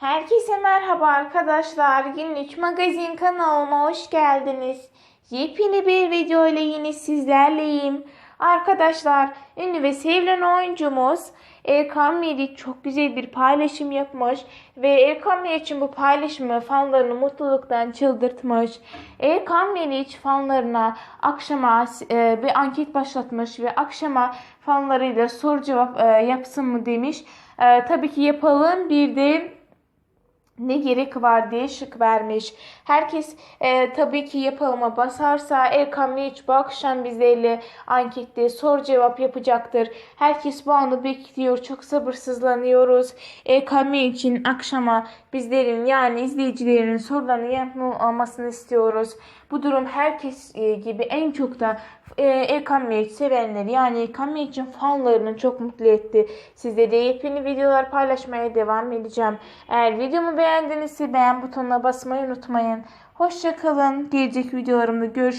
Herkese merhaba arkadaşlar. Günlük magazin kanalıma hoş geldiniz. Yepyeni bir video ile yine sizlerleyim. Arkadaşlar ünlü ve sevilen oyuncumuz Erkan Meriç çok güzel bir paylaşım yapmış ve Erkan Meriç'in bu paylaşımı fanlarını mutluluktan çıldırtmış. Erkan Meriç fanlarına akşama e, bir anket başlatmış ve akşama fanlarıyla soru cevap e, yapsın mı demiş. E, tabii ki yapalım bir de ne gerek var diye şık vermiş. Herkes e, tabii ki yapalıma basarsa Erkan Meriç bu akşam bizlerle ankette soru cevap yapacaktır. Herkes bu anı bekliyor. Çok sabırsızlanıyoruz. Erkan Meriç'in akşama bizlerin yani izleyicilerin sorularını yanıtlamasını istiyoruz. Bu durum herkes e, gibi en çok da e, Erkan Meriç sevenleri yani Erkan Meriç'in fanlarını çok mutlu etti. Sizde de yepyeni videolar paylaşmaya devam edeceğim. Eğer videomu beğendinizse beğen butonuna basmayı unutmayın. Hoşçakalın. Gelecek videolarımda görüşürüz.